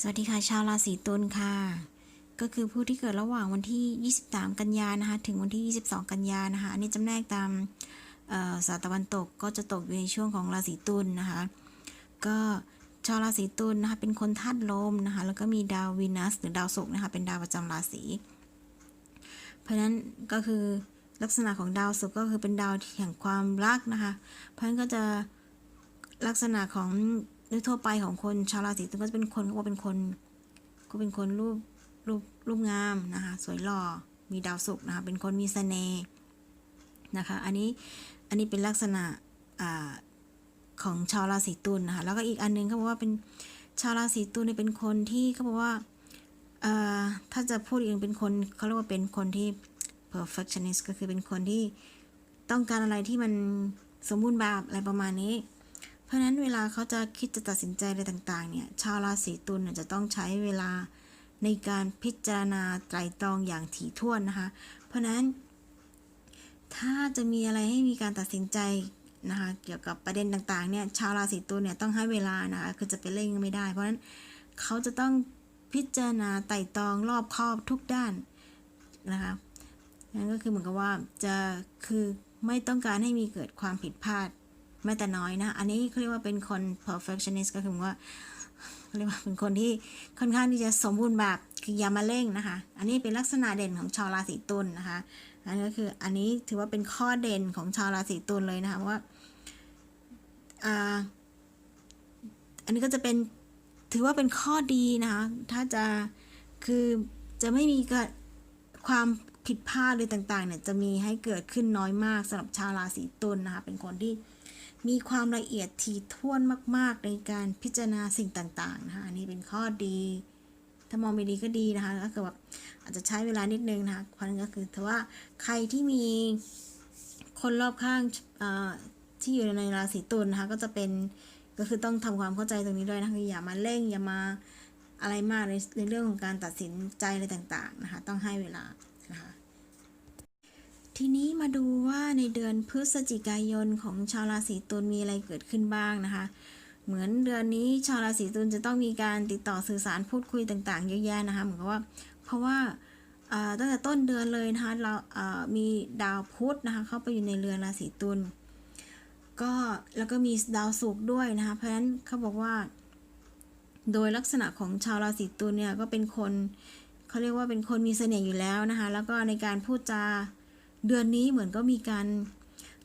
สวัสดีค่ะ ชาวราศีตุลค่ะ ก็คือผู้ที่เกิดระหว่างวันที่ 23 กันยานะคะ ถึงวันที่ 22 กันยานะคะ อันนี้จำแนกตามเอ่อสายตะวันตกก็จะตกอยู่ในช่วงของราศีตุลนะคะ ก็ชาวราศีตุลนะคะเป็นคนธาตุลมนะคะ แล้วก็มีดาววีนัส หรือดาวศุกร์นะคะ เป็นดาวประจำราศี เพราะฉะนั้นก็คือลักษณะของดาวศุกร์ก็คือเป็นดาวแห่งความรักนะคะ เพราะฉะนั้นก็จะลักษณะของ ยทั่วไปของคนชาวราศีตุลก็จะเป็นคนก็ว่าเป็นคน ก็เป็นคนรูปรูปรูปงามนะคะสวยหล่อมีดาวศุกร์นะคะเป็นคนมีเสน่ห์นะคะอันนี้อันนี้เป็นลักษณะอของชาวราศีตุลนะคะแล้วก็อีกอันหนึงเขาบอกว่าเป็นชาวราศีตุลเนี่ยเป็นคนที่เขาบอกว่าถ้าจะพูดอีกเป็นคนเขาเรียกว่าเป็นคนที่ perfectionist ก็คือเป็นคนที่ต้องการอะไรที่มันสมบูรณ์แบบอะไรประมาณนี้ เพราะนั้นเวลาเขาจะคิดจะตัดสินใจอะไรต่างๆ เนี่ยชาวราศีตุลเนี่ยจะต้องใช้เวลาในการพิจารณาไตรตรองอย่างถี่ถ้วนนะคะ เพราะนั้น ถ้าจะมีอะไรให้มีการตัดสินใจนะคะเกี่ยวกับประเด็นต่างๆเนี่ยชาวราศีตุลเนี่ยต้องให้เวลานะคะคือจะไปเร่งไม่ได้ เพราะฉะนั้นเขาจะต้องพิจารณาไตรตรองรอบคอบทุกด้านนะคะนั่นก็คือเหมือนกับว่าจะคือไม่ต้องการให้มีเกิดความผิดพลาด แม้แต่น้อยนะ อันนี้เขาเรียกว่าเป็นคน perfectionist ก็คือว่าเรียกว่าเป็นคนที่ค่อนข้างที่จะสมบูรณ์แบบคืออย่ามาเร่งนะคะ อันนี้เป็นลักษณะเด่นของชาวราศีตุลนะคะ อันนี้ก็คืออันนี้ถือว่าเป็นข้อเด่นของชาวราศีตุลเลยนะคะว่าอ่าอันนี้ก็จะเป็นถือว่าเป็นข้อดีนะคะ ถ้าจะคือจะไม่มีกความผิดพลาดเลยต่างๆเนี่ยจะมีให้เกิดขึ้นน้อยมากสำหรับชาวราศีตุลนะคะ เป็นคนที่ มีความละเอียดถี่ถ้วนมาก ๆ ในการพิจารณาสิ่งต่างๆนะคะอันนี้เป็นข้อดี ถ้ามองไม่ดีก็ดีนะคะก็คือแบบอาจจะใช้เวลานิดนึงนะคะพันก็คือถือว่าใครที่มีคนรอบข้างอ่อที่อยู่ในราศีตุลนะคะก็จะเป็นก็คือต้องทำความเข้าใจตรงนี้ด้วยนะคะอย่ามาเร่งอย่ามาอะไรมากในในเรื่องของการตัดสินใจอะไรต่างๆนะคะต้องให้เวลา ทีนี้มาดูว่าในเดือนพฤศจิกายนของชาวราศีตุลมีอะไรเกิดขึ้นบ้างนะคะ เหมือนเดือนนี้ชาวราศีตุลจะต้องมีการติดต่อสื่อสารพูดคุยต่างๆเยอะแยะนะคะเหมือนกับว่าเพราะว่าตั้งแต่ต้นเดือนเลยนะคะเราอ่ามีดาวพุธนะคะเข้าไปอยู่ในเรือนราศีตุลก็แล้วก็มีดาวศุกร์ด้วยนะคะเพราะฉะนั้นเขาบอกว่า โดยลักษณะของชาวราศีตุลเนี่ยก็เป็นคนเขาเรียกว่าเป็นคนมีเสน่ห์อยู่แล้วนะคะแล้วก็ในการพูดจา เดือนนี้เหมือนก็มีการ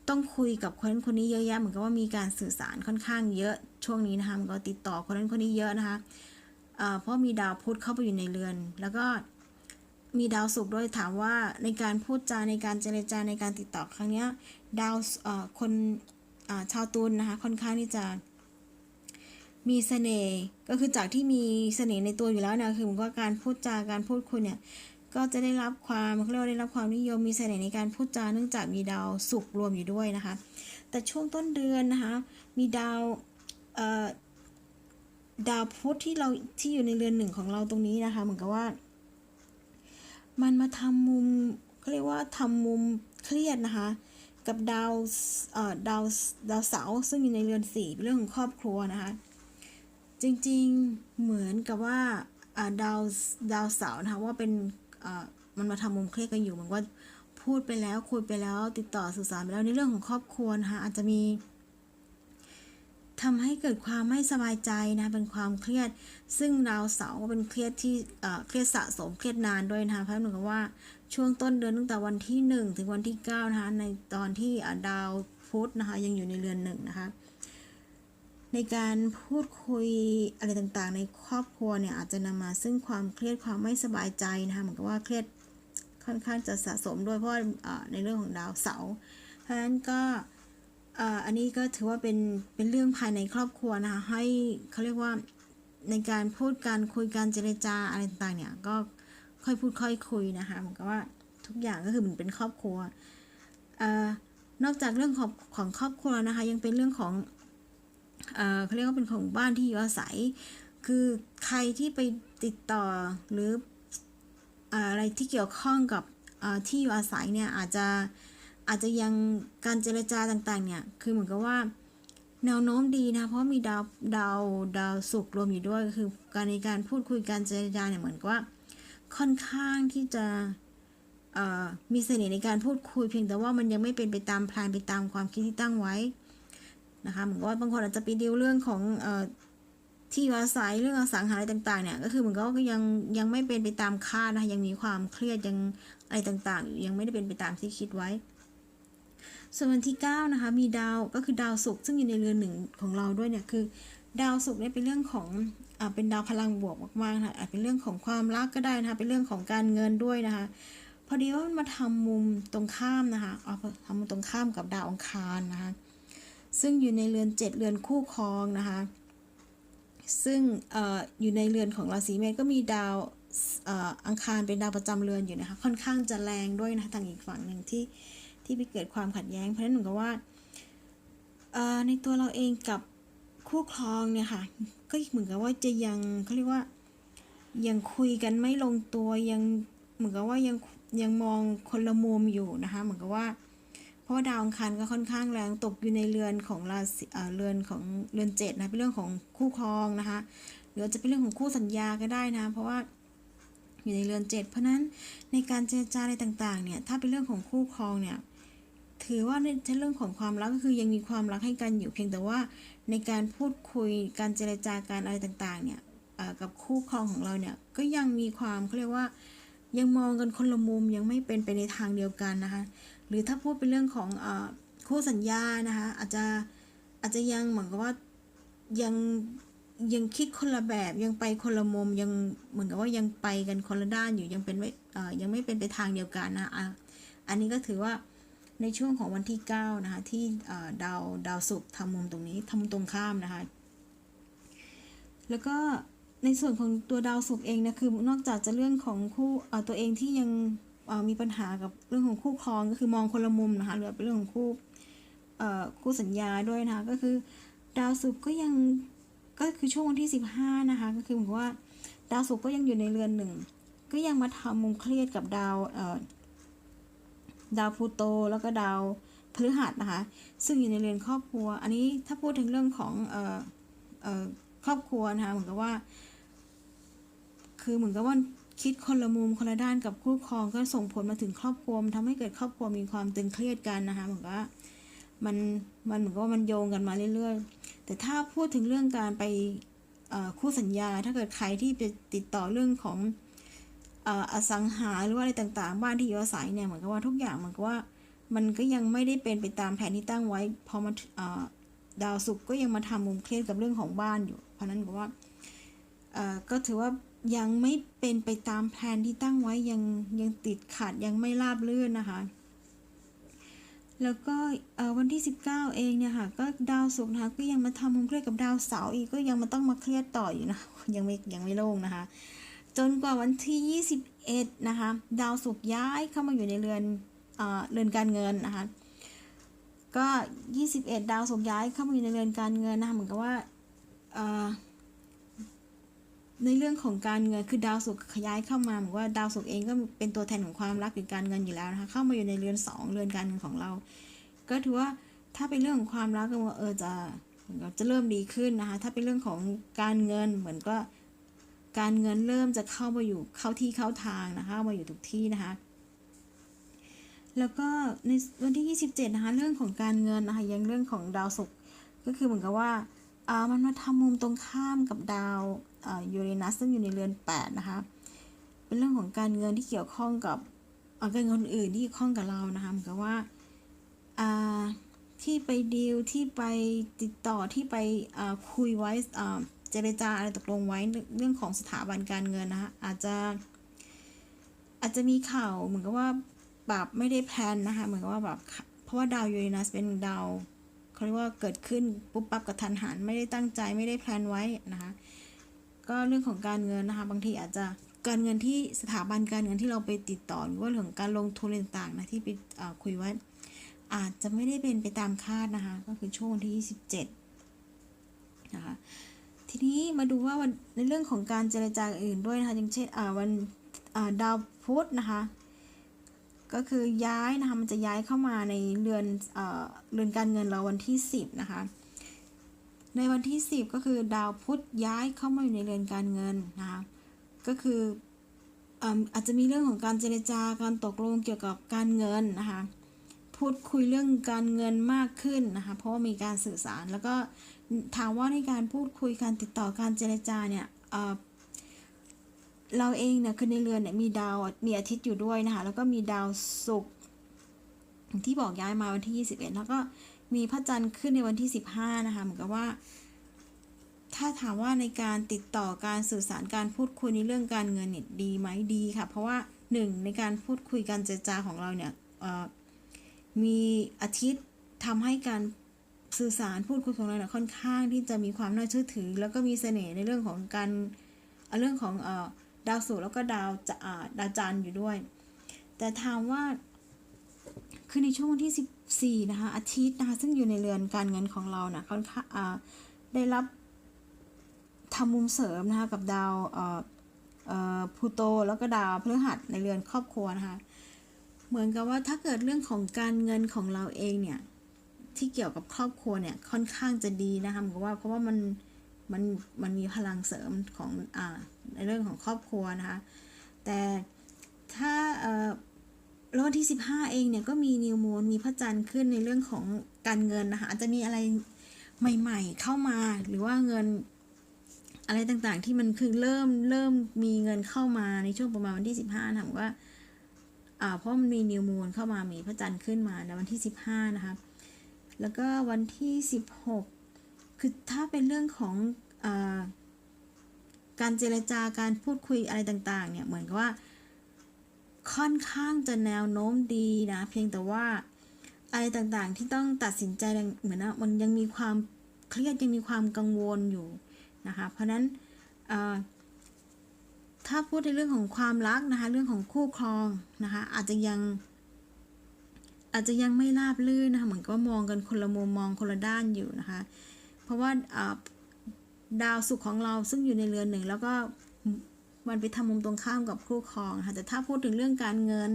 ต้องคุยกับคนนั้คนนี้เยอะแยะเหมือนกับว่ามีการสื่อสารค่อนข้างเยอะช่วงนี้นะคะมันก็ติดต่อคนนั้นคนนี้เยอะนะคะเพราะมีดาวพุธเข้าไปอยู่ในเรือน แล้วก็มีดาวศุกร์ด้วยถามว่าในการพูดจาในการเจรจาในการติดต่อครั้งนี้ดาวคนชาวตุลนะคะค่อนข้างที่จะมีเสน่ห์ก็คือจากที่มีเสน่ห์ในตัวอยู่แล้วนะคือมือนว่าการพูดจาการพูดคุยเนี่ย ก็จะได้รับความเขาเรียกว่าได้รับความนิยมมีเสน่ห์ในการพูดจาเนื่องจากมีดาวศุกร์รวมอยู่ด้วยนะคะ แต่ช่วงต้นเดือนนะคะมีดาวดาวพุธที่เราที่อยู่ในเรือนหนึ่งของเราตรงนี้นะคะ เหมือนกับว่า มันมาทำมุมเขาเรียกว่าทำมุมเครียดนะคะ กับดาวดาวดาวเสาร์ซึ่งอยู่ในเรือนสี่เรื่องของครอบครัวนะคะ จริงๆเหมือนกับว่าดาวดาวเสาร์นะคะว่าเป็น มันมาทำมุมเครียดกันอยู่เหมือนว่าพูดไปแล้วคุยไปแล้ว ติดต่อสื่อสารไปแล้วในเรื่องของครอบครัวนะคะอาจจะมีทำให้เกิดความไม่สบายใจนะเป็นความเครียด ซึ่งดาวเสาร์ก็เป็นเครียดที่เครียดสะสมเครียดนานด้วยนะคะเพราะหมือนกับว่าช่วงต้นเดือนตั้งแต่วันที่ 1 ถึงวันที่9นะคะในตอนที่ดาวพุธนะคะยังอยู่ในเรือนหนึ่งนะคะ ในการพูดคุยอะไรต่างๆ ในครอบครัวเนี่ยอาจจะนำมาซึ่งความเครียดความไม่สบายใจนะคะเหมือนกับว่าเครียดค่อนข้างจะสะสมด้วยเพราะว่าในเรื่องของดาวเสาร์เพราะฉะนั้นก็อันนี้ก็ถือว่าเป็นเป็นเรื่องภายในครอบครัวนะคะให้เขาเรียกว่าในการพูดการคุยการเจรจาอะไรต่างๆเนี่ยก็ค่อยพูดค่อยคุยนะคะเหมือนกับว่าทุกอย่างก็คือเหมือนเป็นครอบครัวอนอกจากเรื่องของของครอบครัวนะคะ ยังเป็นเรื่องของ เขาเรียกว่าเป็นของบ้านที่อยู่อาศัย คือใครที่ไปติดต่อหรืออะไรที่เกี่ยวข้องกับที่อยู่อาศัยเนี่ยอาจจะอาจจะยังการเจรจาต่างๆเนี่ยคือเหมือนกับว่าแนวโน้มดีนะเพราะมีดาวดาวดาวศุกร์รวมอยู่ด้วยคือการในการพูดคุยการเจรจาเนี่ยเหมือนกับว่าค่อนข้างที่จะมีเสน่ห์ในการพูดคุยเพียงแต่ว่ามันยังไม่เป็นไปตามแพลนไปตามความคิดที่ตั้งไว้ นะคะเหมือนกับว่าบางคนอาจจะไปดีลเรื่องของอที่อยู่อาศัยเรื่องอสังหาอะไรต่างๆเนี่ยก็คือเหมือนก็ยังยังไม่เป็นไปตามคาดนะคะยังมีความเครียดยังอะไรต่างๆอยู่ยังไม่ได้เป็นไปตามที่คิดไว้ ส่วนวันที่9นะคะมีดาวก็คือดาวศุกร์ซึ่งอยู่ในเรือนหนึ่งของเราด้วยเนี่ยคือ ดาวศุกร์เนี่ยเป็นเรื่องของอ่าเป็นดาวพลังบวกมากๆนะคะอาจเป็นเรื่องของความรักก็ได้นะคะเป็นเรื่องของการเงินด้วยนะคะพอดีว่ามันมาทำมุมตรงข้ามนะคะเอาทำมุมตรงข้ามกับดาวอังคารนะคะ ซึ่งอยู่ในเรือนเจ็ดเรือนคู่ครองนะคะ ซึ่งออยู่ในเรือนของราศีเมษก็มีดาวอ,อังคารเป็นดาวประจำเรือนอยู่นะคะ ค่อนข้างจะแรงด้วยนะคะทางอีกฝั่งหนึ่งที่ที่ไปเกิดความขัดแย้ง เพราะฉะนั้นเหมือนกับว่าในตัวเราเองกับคู่ครองเนี่ยค่ะ ก็เหมือนกับว่าจะยังเขาเรียกว่ายังคุยกันไม่ลงตัวยังเหมือนกับว่ายังยังมองคนละมุมอยู่นะคะ เหมือนกับว่า ราะว่าดาวอังคารก็ค่อนข้างแรงตกอยู่ในเรือนของราศีเรือนของเรือนเจ็ดนะเป็นเรื่องของคู่ครองนะคะหรือจะเป็นเรื่องของคู่สัญญาก็ได้นะ เพราะว่าอยู่ในเรือนเจ็ดเพราะนั้นในการเจรจาอะไรต่างๆเนี่ยถ้าเป็นเรื่องของคู่ครองเนี่ยถือว่าในเรื่องของความรักก็คือยังมีความรักให้กันอยู่เพียงแต่ว่าในการพูดคุยการเจรจาการอะไรต่างๆเนี่ยกับคู่ครองของเราเนี่ยก็ยังมีความเขาเรียกว่า ยังมองกันคนละมุมยังไม่เป็นไปในทางเดียวกันนะคะ หรือถ้าพูดเป็นเรื่องของออคู่สัญญานะคะอาจจะอาจจะยังเหมือนกับว่ายังยังคิดคนละแบบยังไปคนละมุมยังเหมือนกับว่ายังไปกันคนละด้านอยู่ยังเป็นไม่ยังไม่เป็นไปทางเดียวกันนะอะอันนี้ก็ถือว่าในช่วงของวันที่9นะคะที่ดาวดาวศุกร์ทำมุมตรงนี้ทำมุมตรงข้ามนะคะ แล้วก็ ในส่วนของตัวดาวศุกร์เองนะคือนอกจากจะเรื่องของคู่ตัวเองที่ยังมีปัญหากับเรื่องของคู่ครองก็คือมองคนละมุมนะคะหรือเป็นเรื่องของคู่คู่สัญญาด้วยนะคะก็คือดาวศุกร์ก็ยังก็คือช่วงวันที่ 15 นะคะ ก็คือเหมือนกับว่าดาวศุกร์ก็ยังอยู่ในเรือนหนึ่งก็ยังมาทำมุมเครียดกับดาวดาวพูโตแล้วก็ดาวพฤหัสนะคะ ซึ่งอยู่ในเรือนครอบครัว อันนี้ถ้าพูดถึงเรื่องของออออครอบครัวนะคะเหมือนกับว่า คือเหมือนกับว่าคิดคนละมุมคนละด้านกับคู่ครองก็ส่งผลมาถึงครอบครัวมันทำให้เกิดครอบครัวมีความตึงเครียดกันนะคะเหมือนกับว่ามันมันเหมือนกับว่ามันโยงกันมาเรื่อยๆ แต่ถ้าพูดถึงเรื่องการไปคู่สัญญา ถ้าเกิดใครที่ไปติดต่อเรื่องของออสังหาหรือว่าอะไรต่างๆ บ้านที่อยู่อาศัยเนี่ยเหมือนกับว่าทุกอย่างเหมือนกับว่ามันก็ยังไม่ได้เป็นไปตามแผนที่ตั้งไว้พอมาดาวศุกร์ก็ยังมาทำมุมเครียดกับเรื่องของบ้านอยู่ เพราะนั้นก็ว่าก็ถือว่า ยังไม่เป็นไปตามแผนที่ตั้งไว้ยังยังติดขัดยังไม่ราบรื่นนะคะ แล้วก็วันที่ 19 เองเนี่ยค่ะก็ดาวศุกร์นะคะก็ยังมาทำมุมเครียดกับดาวเสาร์อีกก็ยังมาต้องมาเครียดต่ออยู่นะยังไม่ยังไม่โล่งนะคะ จนกว่าวันที่ 21 นะคะดาวศุกร์ย้ายเข้ามาอยู่ในเรือนเอ่อเรือนการเงินนะคะก็ 21 ดาวศุกร์ย้ายเข้ามาอยู่ในเรือนการเงินนะคะเหมือนกับว่าเอ่อ ในเรื่องของการเงินคือดาวศุกร์ขยายเข้ามาเหมือนว่าดาวศุกร์เองก็เป็นตัวแทนของความรักหรือการเงินอยู่แล้วนะคะเข้ามาอยู่ในเรือนสองเรือนการเงินของเรา ก็ถือว่าถ้าเป็นเรื่องของความรักก็ว่าเออจะเหมือนกับจะเริ่มดีขึ้นนะคะถ้าเป็นเรื่องของการเงินเหมือนก็การเงินเริ่มจะเข้ามาอยู่เข้าที่เข้าทางนะคะเข้ามาอยู่ทุกที่นะคะ แล้วก็ในวันที่ 27 นะคะเรื่องของการเงินนะคะยังเรื่องของดาวศุกร์ก็คือเหมือนกับว่าอ่ามันมาทำมุมตรงข้ามกับดาว ยูเรนัสซึ่งอยู่ในเรือน8นะคะ เป็นเรื่องของการเงินที่เกี่ยวข้องกับอ่าการเงินอื่นที่เกี่ยวข้องกับเรานะคะเหมือนกับว่าที่ไปดีลที่ไปติดต่อที่ไปคุยไว้เจรจาอะไรตกลงไว้เรื่องของสถาบันการเงินนะคะอาจจะ อาจจะมีข่าวเหมือนกับว่าแบบไม่ได้แพลนนะคะเหมือนกับว่าแบบเพราะว่าดาวยูเรนัสเป็นดาวเขาเรียกว่าเกิดขึ้นปุ๊บปั๊บกับทันหันไม่ได้ตั้งใจไม่ได้แพลนไว้นะคะ ก็เรื่องของการเงินนะคะ บางทีอาจจะการเงินที่สถาบันการเงินที่เราไปติดต่อหรือว่าเรื่องการลงทุนต่างๆนะที่ไปคุยไว้อาจจะไม่ได้เป็นไปตามคาดนะคะ ก็คือช่วงวันที่ 27 นะคะ ทีนี้มาดูว่าวันในเรื่องของการเจรจาอื่นด้วยนะคะอย่างเช่นวันดาวพุธนะคะ ก็คือย้ายนะคะมันจะย้ายเข้ามาในเรือนเอ่อเรือนการเงินเราวันที่ 10 นะคะ ในวันที่ 10 ก็คือดาวพุธย้ายเข้ามาอยู่ในเรือนการเงินนะคะก็คือเอิ่มอาจจะมีเรื่องของการเจรจาการตกลงเกี่ยวกับการเงินนะคะพูดคุยเรื่องการเงินมากขึ้นนะคะเพราะว่ามีการสื่อสารแล้วก็ถามว่าในการพูดคุยการติดต่อการเจรจาเนี่ยเเราเองเนี่ยคือในเรือนเนี่ยมีดาวมีอาทิตย์อยู่ด้วยนะคะแล้วก็มีดาวศุกร์ที่บอกย้ายมาวันที่ 21 แล้วก็ มีพระจันทร์ขึ้นในวันที่ 15 นะคะ เหมือนกับว่า ถ้าถามว่าในการติดต่อการสื่อสารการพูดคุยในเรื่องการเงินเนี่ยดีไหมดีค่ะ เพราะว่าหนึ่งในการพูดคุยการเจรจาของเราเนี่ยมีอาทิตย์ทำให้การสื่อสารพูดคุยของเราเนี่ยค่อนข้างที่จะมีความน่าเชื่อถือ แล้วก็มีเสน่ห์ในเรื่องของการเรื่องของอดาวศุกร์แล้วก็ดาวจะดาวจันทร์อยู่ด้วย แต่ถามว่าคือในช่วงวันที่ 4นะคะอาทิตย์นะคะซึ่งอยู่ในเรือนการเงินของเรานะค่อนข้างได้รับทำมุมเสริมนะคะกับดาวพูโตแล้วก็ดาวพฤหัสในเรือนครอบครัวนะคะเหมือนกับว่าถ้าเกิดเรื่องของการเงินของเราเองเนี่ยที่เกี่ยวกับครอบครัวเนี่ยค่อนข้างจะดีนะคะเหมือนกับว่าเพราะว่ามันมันมันมีพลังเสริมของอ่าในเรื่องของครอบครัวนะคะแต่ถ้าเอ่อ แล้ววันที่ 15 เองเนี่ยก็มีนิวมูนมีพระจันทร์ขึ้นในเรื่องของการเงินนะคะอาจจะมีอะไรใหม่ ๆ เข้ามาหรือว่าเงินอะไรต่างๆ ที่มันคือเริ่มเริ่มมีเงินเข้ามาในช่วงประมาณวันที่ 15นะผมว่าอ่าเพราะมันมีนิวมูนเข้ามามีพระจันทร์ขึ้นมาในวันที่ 15 นะคะแล้วก็วันที่ 16 คือถ้าเป็นเรื่องของอการเจรจาการพูดคุยอะไรต่างๆ เนี่ยเหมือนกับว่า ค่อนข้างจะแนวโน้มดีนะ เพียงแต่ว่าอะไรต่างๆที่ต้องตัดสินใจเหมือนนะมันยังมีความเครียดยังมีความกังวลอยู่นะคะ เพราะนั้นถ้าพูดในเรื่องของความรักนะคะ เรื่องของคู่ครองนะคะ อาจจะยังอาจจะยังไม่ราบลื่นนะคะ เหมือนก็มองกันคนละมุมมองคนละด้านอยู่นะคะ เพราะว่าอ่าดาวสุขของเราซึ่งอยู่ในเรือนหนึ่งแล้วก็ มันไปทำมุมตรงข้ามกับคู่ครองนะคะแต่ถ้าพูดถึงเรื่องการเงิน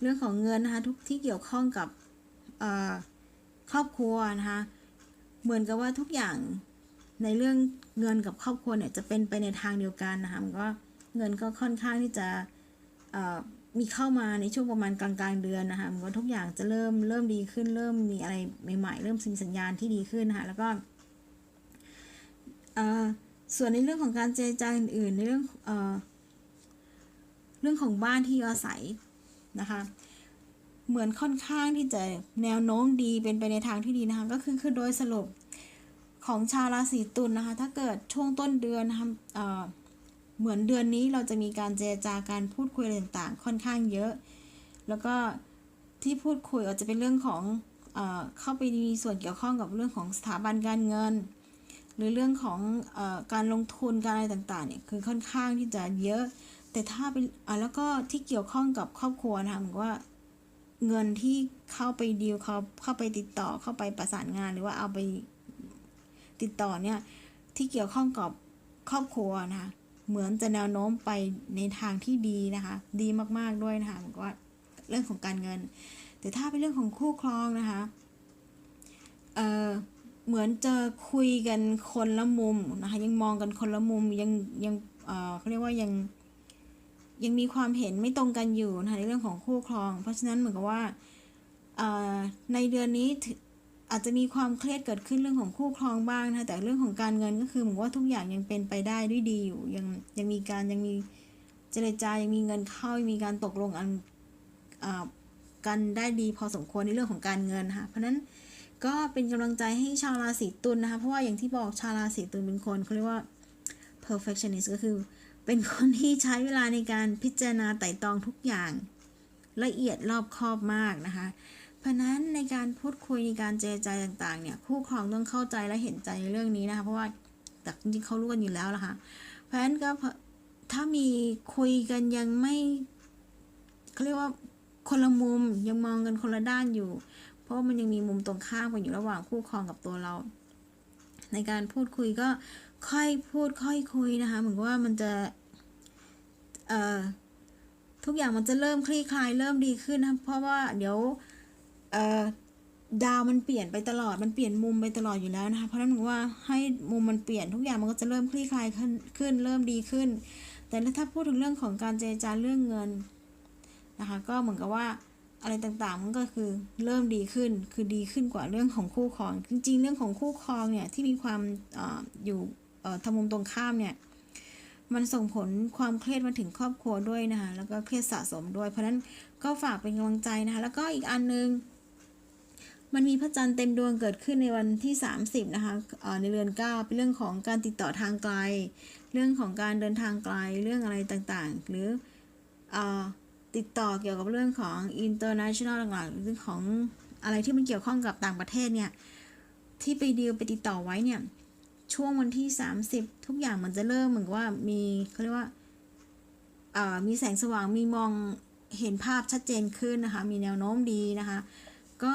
เรื่องของเงินนะคะทุกที่เกี่ยวข้องกับครอบครัวนะคะเหมือนกับว่าทุกอย่างในเรื่องเงินกับครอบครัวเนี่ยจะเป็นไปในทางเดียวกันนะคะมันก็เงินก็ค่อนข้างที่จะมีเข้ามาในช่วงประมาณกลางๆเดือนนะคะมันก็ทุกอย่างจะเริ่มเริ่มดีขึ้น เริ่มมีอะไรใหม่ๆ เริ่มมีสัญญาณที่ดีขึ้นนะคะแล้วก็ ส่วนในเรื่องของการเจรจาอื่นๆในเรื่องเออเรื่องของบ้านที่อยู่อาศัยนะคะ เหมือนค่อนข้างที่จะแนวโน้มดีเป็นไปในทางที่ดีนะคะ ก็คือคือโดยสรุปของชาวราศีตุลนะคะ ถ้าเกิดช่วงต้นเดือนนะคะเเหมือนเดือนนี้เราจะมีการเจรจาการพูดคุยอะไรต่างๆ ค่อนข้างเยอะ แล้วก็ที่พูดคุยอาจจะเป็นเรื่องของเอเข้าไปมีส่วนเกี่ยวข้องกับเรื่องของสถาบันการเงิน หรือเรื่องของอการลงทุนการอะไรต่างๆเนี่ยคือค่อนข้างที่จะเยอะ แต่ถ้าเป็นอ่าแล้วก็ที่เกี่ยวข้องกับครอบครัวนะคะเหมือนว่าเงินที่เข้าไปดีลเขาเข้าไปติดต่อเข้าไปประสานงานหรือว่าเอาไปติดต่อเนี่ยที่เกี่ยวข้องกับครอบครัวนะคะเหมือนจะแนวโน้มไปในทางที่ดีนะคะ ดีมากๆด้วยนะคะเหมือนกับว่าเรื่องของการเงิน แต่ถ้าเป็นเรื่องของคู่ครองนะคะ เออ เหมือนจะคุยกันคนละมุมนะคะยังมองกันคนละมุมยังยังเออเขาเรียกว่ายังยังมีความเห็นไม่ตรงกันอยู่นะคะในเรื่องของคู่ครอง เพราะฉะนั้นเหมือนกับว่าเอ่อในเดือนนี้อาจจะมีความเครียดเกิดขึ้นเรื่องของคู่ครองบ้างนะคะแต่เรื่องของการเงินก็คือเหมือนว่าทุกอย่างยังเป็นไปได้ด้วยดีอยู่ยังยังมีการยังมีเจรจายังมีเงินเข้ายังมีการตกลงอันอ่ากันได้ดีพอสมควรในเรื่องของการเงินนะคะเพราะฉะนั้น ก็เป็นกำลังใจให้ชาวราศีตุลนะคะ เพราะว่าอย่างที่บอกชาวราศีตุลเป็นคนเขาเรียกว่า perfectionist ก็คือ เป็นคนที่ใช้เวลาในการพิจารณาไต่ตองทุกอย่างละเอียดรอบคอบมากนะคะ เพราะนั้นในการพูดคุยในการเจรจาต่างๆเนี่ยคู่ครองต้องเข้าใจและเห็นใจในเรื่องนี้นะคะเพราะว่าแต่จริงๆเขารู้กันอยู่แล้วละคะ เพราะฉะนั้นก็ถ้ามีคุยกันยังไม่เขาเรียกว่าคนละมุมยังมองกันคนละด้านอยู่ ราะมันยังมีมุมตรงข้ามกันอยู่ระหว่างคู่ครองกับตัวเรา ในการพูดคุยก็ค่อยพูดค่อยคุยนะคะ เหมือนกับว่ามันจะเอ่อทุกอย่างมันจะเริ่มคลี่คลายเริ่มดีขึ้นนะเพราะว่าเดี๋ยวเอ่อดาวมันเปลี่ยนไปตลอดมันเปลี่ยนมุมไปตลอดอยู่แล้วนะคะเพราะฉะนั้นหนูว่าให้มุมมันเปลี่ยนทุกอย่างมันก็จะเริ่มคลี่คลายขึ้นขึ้นเริ่มดีขึ้น แต่ถ้าพูดถึงเรื่องของการเจรจาเรื่องเงินนะคะก็เหมือนกับว่า อะไรต่างๆ มันก็คือเริ่มดีขึ้น คือดีขึ้นกว่าเรื่องของคู่ครอง จริง ๆ เรื่องของคู่ครองเนี่ยที่มีความออยู่ทำมุมตรงข้ามเนี่ย มันส่งผลความเครียดมาถึงครอบครัวด้วยนะคะ แล้วก็เครียดสะสมด้วย เพราะนั้นก็ฝากเป็นกำลังใจนะคะ แล้วก็อีกอันนึง มันมีพระจันทร์เต็มดวงเกิดขึ้นในวันที่ 30 นะคะในเรือน 9 เป็นเรื่องของการติดต่อทางไกล เรื่องของการเดินทางไกล เรื่องอะไรต่างๆ หรืออ ติดต่อเกี่ยวกับเรื่องของ international ต่างๆเรื่องของอะไรที่มันเกี่ยวข้องกับต่างประเทศเนี่ย ที่ไปดีลไปติดต่อไว้เนี่ย ช่วงวันที่ 30 ทุกอย่างมันจะเริ่มเหมือนว่ามีเขาเรียกว่าเอ่อมีแสงสว่างมีมองเห็นภาพชัดเจนขึ้นนะคะ มีแนวโน้มดีนะคะ ก็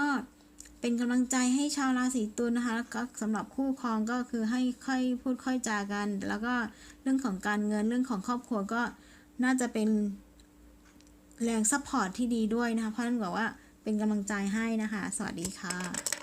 เป็นกำลังใจให้ชาวราศีตุลนะคะแล้วก็สำหรับคู่ครองก็คือให้ค่อยพูดค่อยจากัน แล้วก็เรื่องของการเงินเรื่องของครอบครัวก็น่าจะเป็น แรงซัพพอร์ตที่ดีด้วยนะคะเพราะฉะนั้นบอกว่าเป็นกำลังใจให้นะคะ สวัสดีค่ะ